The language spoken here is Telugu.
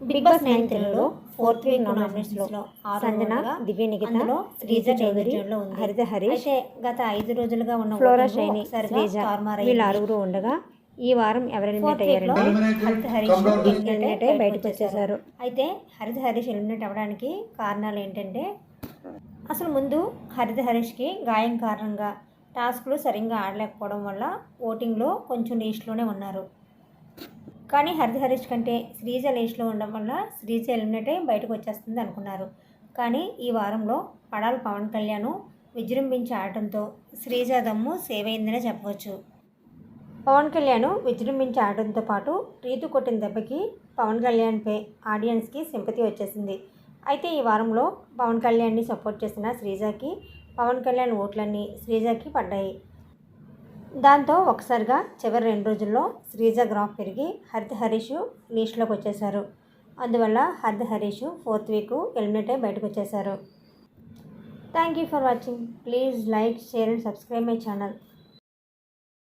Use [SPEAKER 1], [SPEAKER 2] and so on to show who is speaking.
[SPEAKER 1] బిగ్ బాస్ నైన్ తెలుగులో ఫోర్త్ వీక్ నామినేషన్స్లో సంజన దివ్య నిఖిత శ్రీజ చౌదరి హరిత హరీష్. అయితే గత ఐదు రోజులుగా ఉన్న ఫ్లోరా షైని శ్రీజ వీళ్ళ ఆరుగురు ఉండగా ఈ వారం ఎవరు ఎలిమినేట్ అయ్యారంటే హరిత హరీష్ ఎలిమినేట్ అయ్యి బయటకు వచ్చేసారు. అయితే హరిత హరీష్ ఎలిమినేట్ అవ్వడానికి కారణాలు ఏంటంటే అసలు ముందు హరిత హరీష్కి గాయం కారణంగా టాస్క్లు సరిగ్గా ఆడలేకపోవడం వల్ల ఓటింగ్లో కొంచెం లీస్ట్లోనే ఉన్నారు. కానీ హరిహరీష్ కంటే శ్రీజ లీస్ట్లో ఉండడం వల్ల శ్రీజ ఎలిమినేట్ అయి బయటకు వచ్చేస్తుంది అనుకున్నారు. కానీ ఈ వారంలో పడాల పవన్ కళ్యాణ్ విజృంభించి ఆడటంతో శ్రీజ దమ్ము సేవ్ అయిందనే చెప్పవచ్చు. పవన్ కళ్యాణ్ విజృంభించి ఆడటంతో పాటు రీతు కొట్టిన దెబ్బకి పవన్ కళ్యాణ్పై ఆడియన్స్కి సింపతి వచ్చేసింది. అయితే ఈ వారంలో పవన్ కళ్యాణ్ని సపోర్ట్ చేసిన శ్రీజకి పవన్ కళ్యాణ్ ఓట్లన్నీ శ్రీజకి పడ్డాయి. దాంతో ఒకసారిగా చివరి రెండు రోజుల్లో శ్రీజ గ్రాఫ్ పెరిగి హరిత హరీష్ లీస్ట్లోకి వచ్చేశారు. అందువల్ల Haritha Harish fourth week eliminate అయి బయటకు వచ్చేశారు. Thank you for watching. Please like share and subscribe my channel.